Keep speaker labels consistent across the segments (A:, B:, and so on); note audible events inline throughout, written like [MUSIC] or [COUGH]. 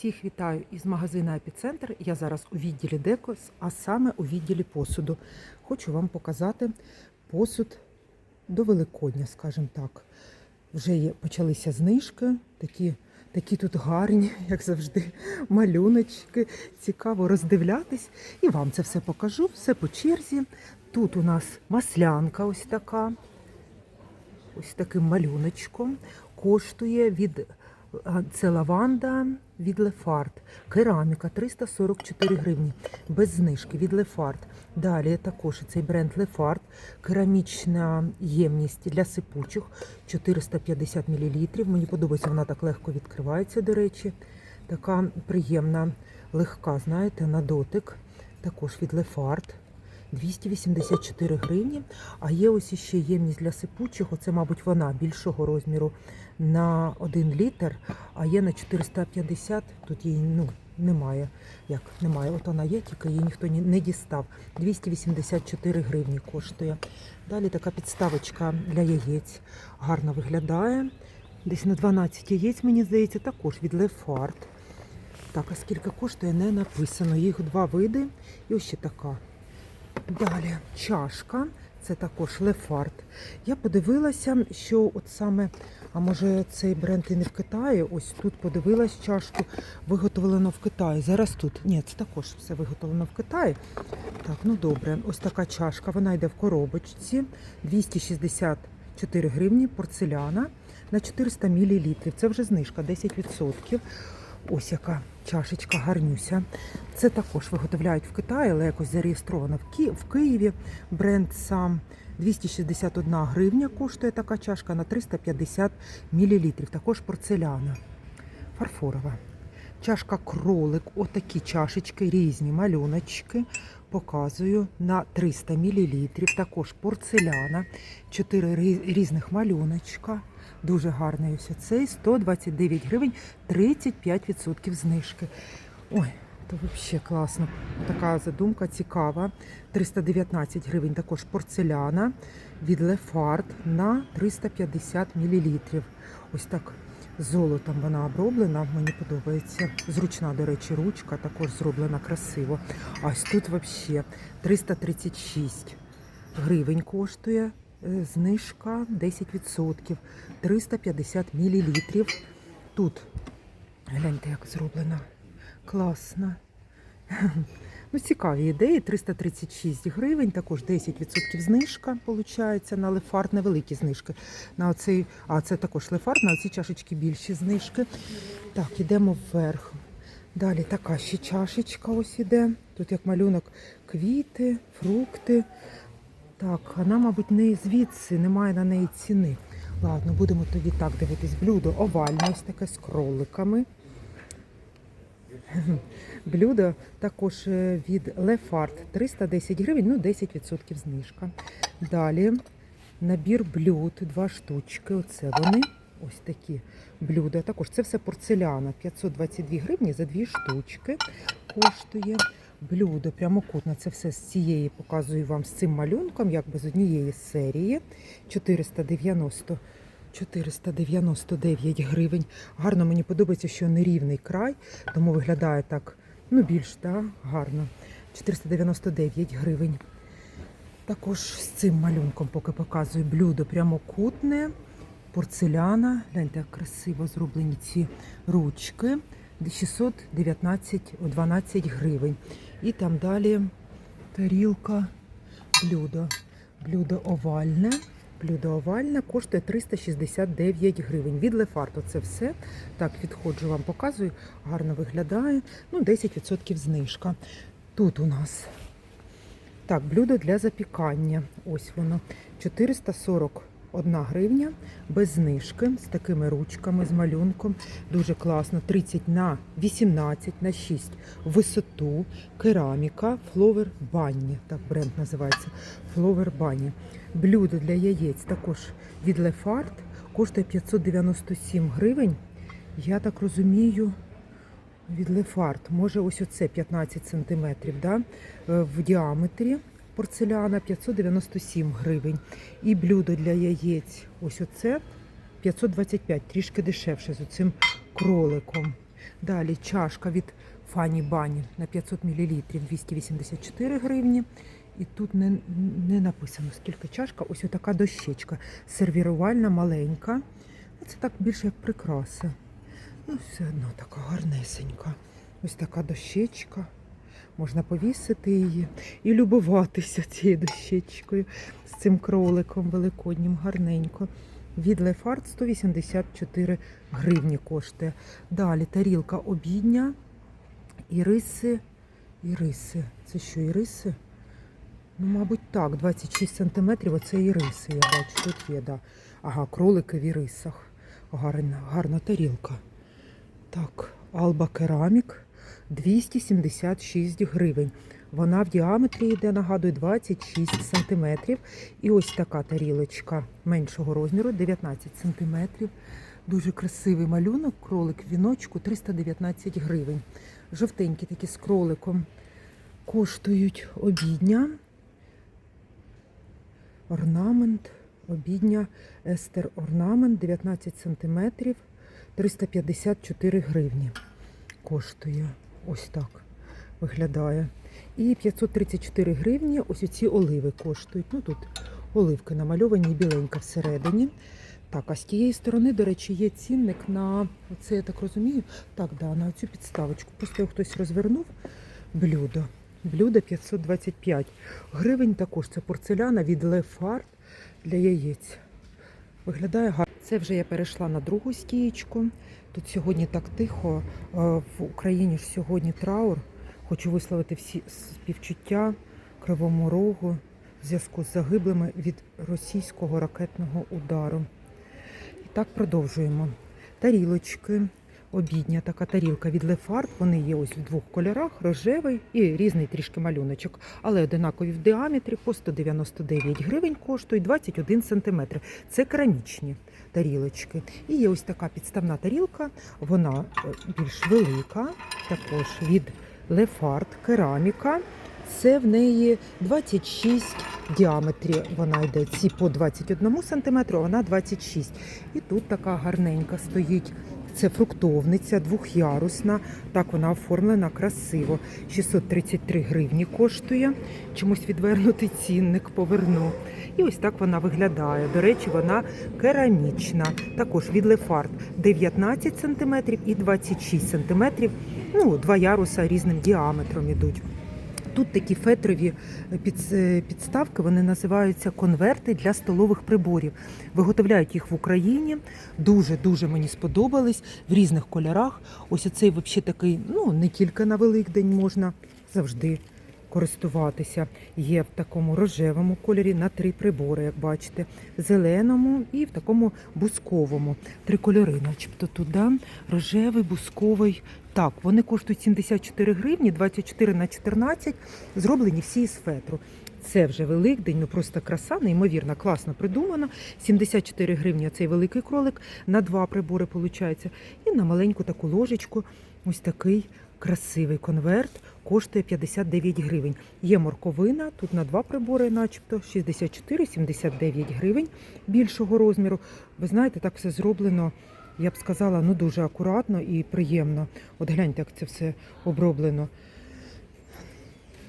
A: Всіх вітаю із магазину Епіцентр. Я зараз у відділі Декос, а саме у відділі посуду. Хочу вам показати посуд до Великодня, скажімо так. Вже є, почалися знижки, такі, такі тут гарні, [LAUGHS] як завжди, малюночки. Цікаво роздивлятись. І вам це все покажу, все по черзі. Тут у нас маслянка ось така, ось таким малюночком. Коштує від це лаванда від Лефарт. Кераміка 344 гривні. Без знижки від Лефарт. Далі також цей бренд Лефарт. Керамічна ємність для сипучих 450 мл. Мені подобається, вона так легко відкривається, до речі. Така приємна, легка, знаєте, на дотик. Також від Лефарт. 284 гривні. А є ось іще ємність для сипучих. Оце, мабуть, вона більшого розміру на 1 літр, а є на 450. Тут її ну, немає. Як немає? От вона є, тільки її ніхто не дістав. 284 гривні коштує. Далі така підставочка для яєць гарно виглядає. Десь на 12 яєць, мені здається, також від Лефарт. Так, а скільки коштує, не написано. Їх два види. І ось ще така. Далі чашка, це також Лефарт. Я подивилася, що от саме, а може цей бренд і не в Китаї. Ось тут подивилась чашку, виготовлено в Китаї. Зараз тут. Ні, це також все виготовлено в Китаї. Так, ну добре. Ось така чашка, вона йде в коробочці. 264 гривні, порцеляна на 400 мл. Це вже знижка, 10%. Ось яка чашечка гарнюся. Це також виготовляють в Китаї, але якось зареєстровано в, Ки... в Києві. Бренд сам 261 гривня коштує така чашка на 350 мл. Також порцеляна. Фарфорова. Чашка кролик, отакі чашечки, різні малюночки. Показую на 300 мл. Також порцеляна, 4 різних малюночка. Дуже гарний ось цей 129 гривень, 35% знижки. Ой, то взагалі класно. Така задумка цікава. 319 гривень також порцеляна від Лефарт на 350 мл. Ось так золотом вона оброблена. Мені подобається. Зручна, до речі, ручка також зроблена красиво. А ось тут взагалі 336 гривень коштує. Знижка 10%, 350 мл. Тут гляньте, як зроблена. Класно. Ну, цікаві ідеї. 336 гривень, також 10% знижка виходить на лефарт, невеликі знижки. На оцей, а це також лефарт, на оці чашечки більші знижки. Так, ідемо вверх. Далі така ще чашечка ось іде. Тут як малюнок квіти, фрукти. Так, вона, мабуть, не звідси, немає на неї ціни. Ладно, будемо тоді так дивитись. Блюдо овальне, ось таке з кроликами. [LAUGHS] Блюдо також е, від Лефарт 310 гривень, ну 10% знижка. Далі набір блюд, два штучки. Оце вони. Ось такі блюда. Також це все порцеляна. 522 гривні за дві штучки коштує. Блюдо прямокутне. Це все з цієї показую вам з цим малюнком, якби з однієї серії. 490 499 гривень. Гарно мені подобається, що нерівний край, тому виглядає так, ну більш да, гарно. 499 гривень. Також з цим малюнком поки показую блюдо прямокутне, порцеляна. Гляньте, як красиво зроблені ці ручки. 619 о, 12 гривень. І там далі тарілка, блюдо. Блюдо овальне. Блюдо овальне коштує 369 гривень. Від Лефарту це все. Так, відходжу вам, показую. Гарно виглядає. Ну, 10% знижка. Тут у нас так, блюдо для запікання. Ось воно. 441 гривня без знижки з такими ручками, з малюнком. Дуже класно. 30 на 18 на 6 висоту. Кераміка, фловер бані. Так бренд називається. Фловер бані. Блюдо для яєць також від Лефарт. Коштує 597 гривень. Я так розумію, від Лефарт. Може, ось оце 15 сантиметрів да? е, в діаметрі. Порцеляна 597 гривень. І блюдо для яєць. Ось оце 525, трішки дешевше з оцим кроликом. Далі чашка від Фані Бані на 500 мл 284 гривні. І тут не, не написано, скільки чашка. Ось така дощечка. Сервірувальна, маленька. Це так більше як прикраса. Ну, все одно така гарнесенька. Ось така дощечка. Можна повісити її і любуватися цією дощечкою з цим кроликом великоднім, гарненько. Від Лефарт 184 гривні коштує. Далі тарілка обідня, іриси, іриси. Це що, іриси? Ну, мабуть, так, 26 сантиметрів, оце іриси, я бачу, тут є, да. Ага, кролики в ірисах. Гарна, гарна тарілка. Так, Алба Керамік 276 гривень. Вона в діаметрі йде, нагадую, 26 сантиметрів. І ось така тарілочка меншого розміру, 19 сантиметрів. Дуже красивий малюнок, кролик в віночку 319 гривень. Жовтенькі такі з кроликом коштують обідня. Орнамент, обідня, естер орнамент 19 сантиметрів, 354 гривні коштує. Ось так виглядає. І 534 гривні ось ці оливи коштують. Ну тут оливки намальовані, біленька всередині. Так, а з тієї сторони, до речі, є цінник на оце, я так розумію, так, да, на цю підставочку. Просто його хтось розвернув. Блюдо. Блюдо 525 гривень. Також це порцеляна від Лефарт для яєць. Виглядає гарно. Це вже я перейшла на другу стієчку. Тут сьогодні так тихо. Е, В Україні ж сьогодні траур. Хочу висловити всі співчуття Кривому Рогу в зв'язку з загиблими від російського ракетного удару. І так продовжуємо. Тарілочки. Обідня така тарілка від Лефарт. Вони є ось в двох кольорах: рожевий і різний трішки малюночок, але одинакові в діаметрі по 199 гривень коштують 21 сантиметр. Це керамічні тарілочки. І є ось така підставна тарілка, вона е, більш велика, також від Лефарт, кераміка. Це в неї 26 в діаметрі. Вона йде ці по 21 сантиметру, а вона 26. І тут така гарненька стоїть. Це фруктовниця двохярусна. Так вона оформлена красиво. 633 гривні коштує. Чомусь відвернутий цінник поверну. І ось так вона виглядає. До речі, вона керамічна. Також від Лефарт 19 см і 26 см. Ну, два яруса різним діаметром ідуть. Тут такі фетрові під- е, підставки, вони називаються конверти для столових приборів. Виготовляють їх в Україні. Дуже-дуже мені сподобались в різних кольорах. Ось оцей взагалі такий, ну не тільки на Великдень можна завжди користуватися. Є в такому рожевому кольорі на три прибори, як бачите, зеленому і в такому бусковому. Три кольори, начебто тут, да? рожевий, бусковий. Так, вони коштують 74 гривні, 24 на 14, зроблені всі із фетру. Це вже Великдень, ну просто краса, неймовірно, класно придумано. 74 гривні цей великий кролик на два прибори виходить. І на маленьку таку ложечку ось такий красивий конверт коштує 59 гривень. Є морковина, тут на два прибори, начебто 64-79 гривень більшого розміру. Ви знаєте, так все зроблено. Я б сказала, ну дуже акуратно і приємно. От гляньте, як це все оброблено.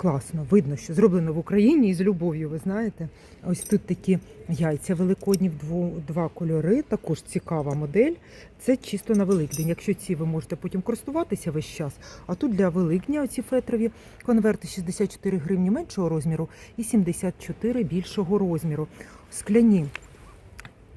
A: Класно, видно, що зроблено в Україні і з любов'ю, ви знаєте. Ось тут такі яйця великодні в дво- два кольори, також цікава модель. Це чисто на Великдень. Якщо ці ви можете потім користуватися весь час. А тут для Великдня оці фетрові конверти 64 гривні меншого розміру і 74 більшого розміру. Скляні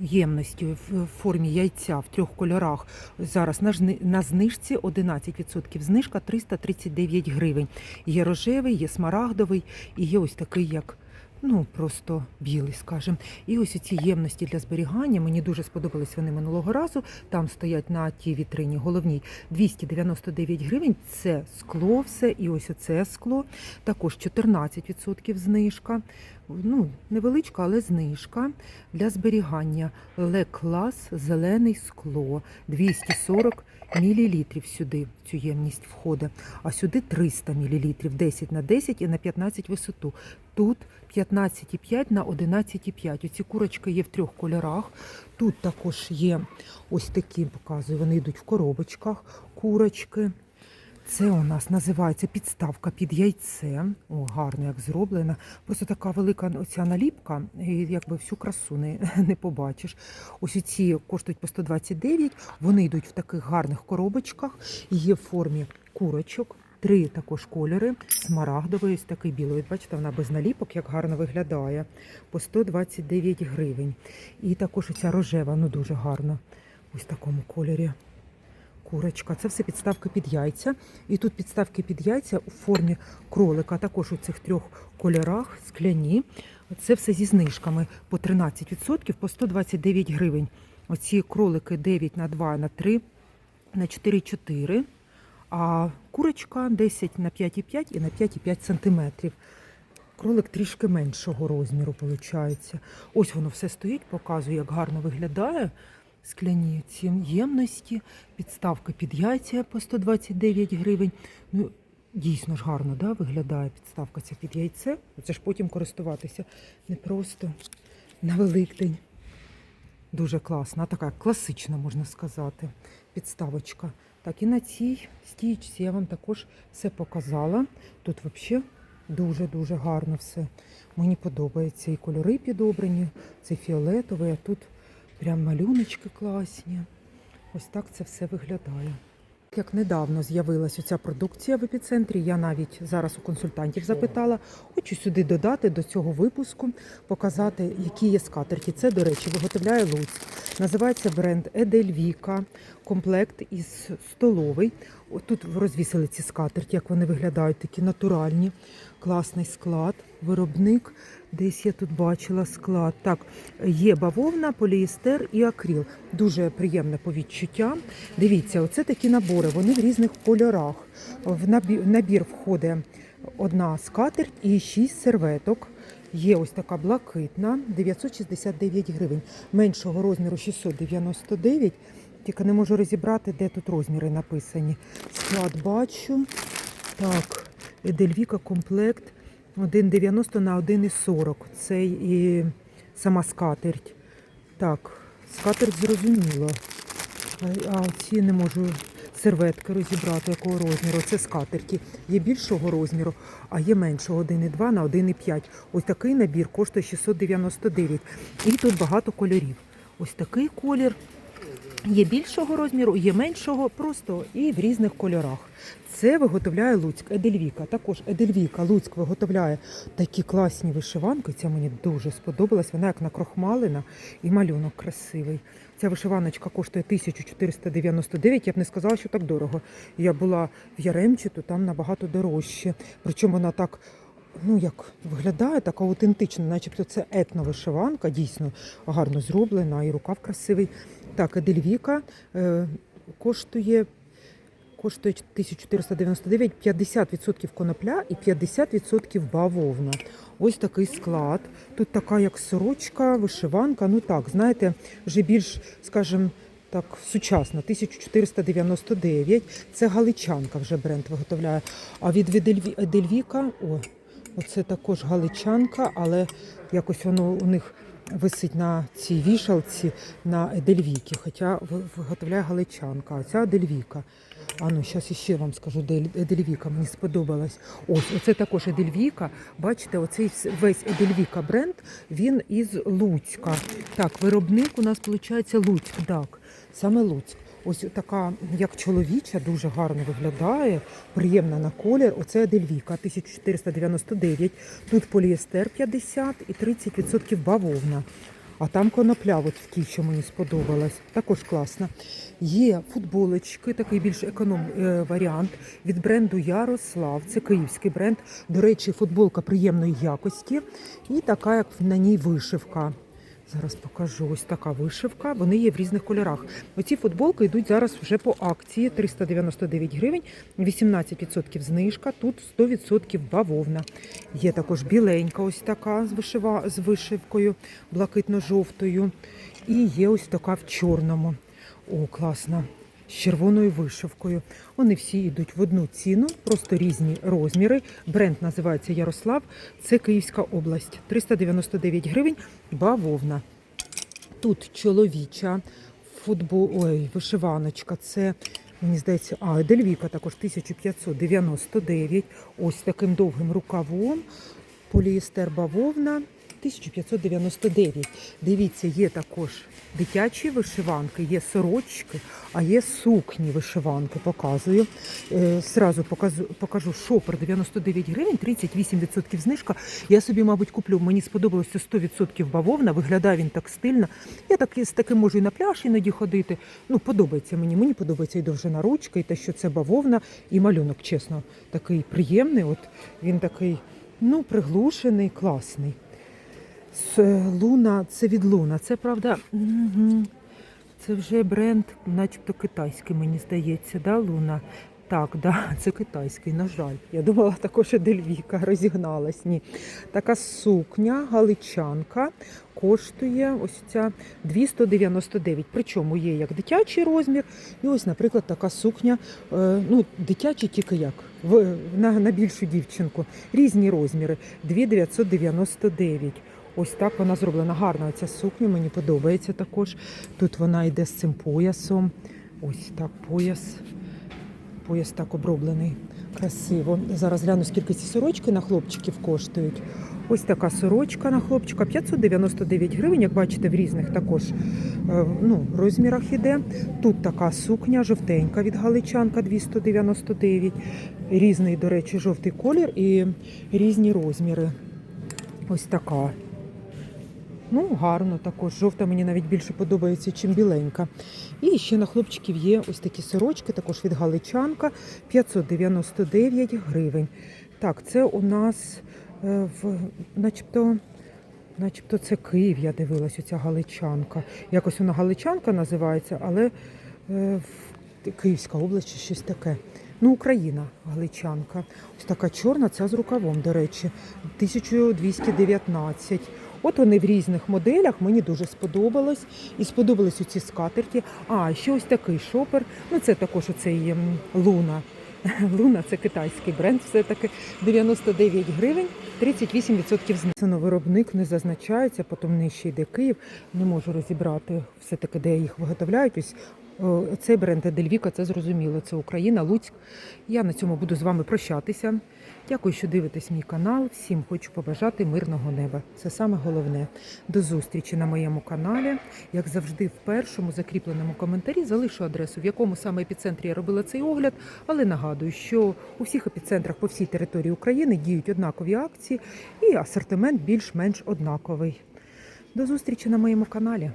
A: ємності в формі яйця в трьох кольорах. Зараз на, знижці 11% знижка 339 гривень. Є рожевий, є смарагдовий і є ось такий, як. Ну, просто білий, скажем. І ось ці ємності для зберігання. Мені дуже сподобались вони минулого разу. Там стоять на тій вітрині головній 299 гривень. Це скло, все, і ось оце скло. Також 14% знижка. Ну, невеличка, але знижка для зберігання. Ле-клас, зелений скло, 240 мл сюди цю ємність входить, а сюди 300 мл, 10 на 10 і на 15 висоту. Тут 15,5 на 11,5. Оці курочки є в трьох кольорах. Тут також є ось такі, показую, вони йдуть в коробочках. курочки. Це у нас називається підставка під яйце. О, гарно як зроблена. Просто така велика оця наліпка, і якби всю красу не, [LAUGHS] не побачиш. Ось ці коштують по 129, вони йдуть в таких гарних коробочках, є в формі курочок. Три також кольори, смарагдовий, ось такий білий. Бачите, вона без наліпок, як гарно виглядає. По 129 гривень. І також оця рожева, ну дуже гарна. Ось в такому кольорі курочка. Це все підставки під яйця. І тут підставки під яйця у формі кролика, також у цих трьох кольорах, скляні. Це все зі знижками по 13%, по 129 гривень. Оці кролики 9 на 2 на 3 на 4,4, а курочка 10 на 5,5 і на 5,5 сантиметрів. Кролик трішки меншого розміру, виходить. Ось воно все стоїть, показує, як гарно виглядає скляні ці ємності, підставка під яйця по 129 гривень. Ну, дійсно ж гарно да, виглядає підставка ця під яйце. Це ж потім користуватися не просто на Великдень. Дуже класна, така класична, можна сказати, підставочка. Так, і на цій стічці я вам також все показала. Тут взагалі дуже-дуже гарно все. Мені подобається і кольори підобрані, це фіолетовий, а тут прям малюночки класні. Ось так це все виглядає. Як недавно з'явилася ця продукція в епіцентрі, я навіть зараз у консультантів запитала. Хочу сюди додати до цього випуску, показати, які є скатерті. Це, до речі, виготовляє Луць. Називається бренд Едельвіка, комплект із столовий. Тут розвісили ці скатерті, як вони виглядають, такі натуральні, класний склад, виробник. Десь я тут бачила склад. Так, є бавовна, поліестер і акріл. Дуже приємне по відчуттям. Дивіться, оце такі набори, вони в різних кольорах. В набі- в набір входить одна скатерть і шість серветок. Є ось така блакитна, 969 гривень. Меншого розміру 699. Тільки не можу розібрати, де тут розміри написані. Склад бачу. Так, Едельвіка комплект 1,90 на 1,40. Це і сама скатерть. Так, скатерть зрозуміло. А ці не можу серветки розібрати, якого розміру. Це скатерті. Є більшого розміру, а є меншого 1,2 на 1,5. Ось такий набір коштує 699. І тут багато кольорів. Ось такий колір. Є більшого розміру, є меншого, просто і в різних кольорах. Це виготовляє Луцьк, Едельвіка. Також Едельвіка Луцьк виготовляє такі класні вишиванки. Ця мені дуже сподобалась. Вона як накрохмалена і малюнок красивий. Ця вишиваночка коштує 1499. Я б не сказала, що так дорого. Я була в Яремчі, то там набагато дорожче. Причому вона так. Ну, як виглядає така аутентична, начебто це етновишиванка, дійсно гарно зроблена, і рукав красивий. Так, Едельвіка е, коштує, коштує 1499, 50% конопля і 50% бавовна. Ось такий склад. Тут така як сорочка, вишиванка. Ну так, знаєте, вже більш, скажімо, так, сучасна, 1499. Це галичанка вже бренд виготовляє. А від Едельві- Едельвіка, о, оце також галичанка, але якось воно у них висить на цій вішалці на Едельвіки, хоча виготовляє галичанка, а ця Едельвіка. А ну, зараз іще вам скажу, де Едельвіка мені сподобалась. Ось, оце також Едельвіка. Бачите, оцей весь Едельвіка бренд, він із Луцька. Так, виробник у нас виходить Луцьк, так, саме Луцьк. Ось така, як чоловіча, дуже гарно виглядає, приємна на колір. Оце Едельвіка 1499. Тут поліестер 50 і 30% бавовна. А там конопля, от в тій, що мені сподобалась, також класна. Є футболочки, такий більш економ е, варіант від бренду Ярослав. Це київський бренд. До речі, футболка приємної якості і така, як на ній вишивка. Зараз покажу ось така вишивка. Вони є в різних кольорах. Оці футболки йдуть зараз вже по акції 399 гривень, 18% знижка. Тут 100% бавовна. Є також біленька, ось така з вишива з вишивкою блакитно-жовтою. І є ось така в чорному. О, класна. З червоною вишивкою. Вони всі йдуть в одну ціну, просто різні розміри. Бренд називається Ярослав. Це Київська область. 399 гривень. Бавовна. Тут чоловіча футбол, ой, вишиваночка. Це Мені здається, а Дельвіка також 1599. Ось таким довгим рукавом. Поліестер бавовна 1599. Дивіться, є також дитячі вишиванки, є сорочки, а є сукні вишиванки. Показую. Е, Сразу покажу, покажу шопер 99 гривень, 38% знижка. Я собі, мабуть, куплю. Мені сподобалося 100% бавовна. Виглядає він так стильно. Я так з таким можу і на пляж іноді ходити. Ну, подобається мені. Мені подобається і довжина ручки, і те, що це бавовна, і малюнок, чесно, такий приємний. От він такий, ну, приглушений, класний. Луна, це від Луна. Це правда. Це вже бренд, начебто китайський, мені здається, да, Луна? Так, да, [LAUGHS] це китайський, на жаль. Я думала, також і Дельвіка розігналась. Ні. Така сукня, галичанка, коштує ось ця 299. Причому є як дитячий розмір, і ось, наприклад, така сукня, е, ну, дитячий тільки як, на, на більшу дівчинку. Різні розміри. 2999. Ось так вона зроблена. Гарна ця сукня, мені подобається також. Тут вона йде з цим поясом. Ось так пояс. Пояс так оброблений. Красиво. Зараз гляну, скільки ці сорочки на хлопчиків коштують. Ось така сорочка на хлопчика 599 гривень. Як бачите, в різних також е, ну, розмірах іде. Тут така сукня жовтенька від галичанка 299. Різний, до речі, жовтий колір і різні розміри. Ось така. Ну, гарно також. Жовта мені навіть більше подобається, чим біленька. І ще на хлопчиків є ось такі сорочки, також від галичанка 599 гривень. Так, це у нас е, в начебто. Начебто це Київ, я дивилась, оця галичанка. Якось вона галичанка називається, але е, в Київська область чи щось таке. Ну, Україна, галичанка. Ось така чорна, ця з рукавом, до речі, 1219. От вони в різних моделях, мені дуже сподобалось. І сподобались оці скатерті. А, ще ось такий шопер. Ну, це також оцей ем, Луна. [LAUGHS] Луна це китайський бренд, все-таки 99 гривень, 38% знесено. Виробник не зазначається, потім нижче йде Київ. Не можу розібрати все-таки, де їх виготовляють. Ось цей бренд Дельвіка, це зрозуміло. Це Україна, Луцьк. Я на цьому буду з вами прощатися. Дякую, що дивитесь мій канал. Всім хочу побажати мирного неба. Це саме головне. До зустрічі на моєму каналі. Як завжди, в першому закріпленому коментарі залишу адресу, в якому саме епіцентрі я робила цей огляд. Але нагадую, що у всіх епіцентрах по всій території України діють однакові акції і асортимент більш-менш однаковий. До зустрічі на моєму каналі.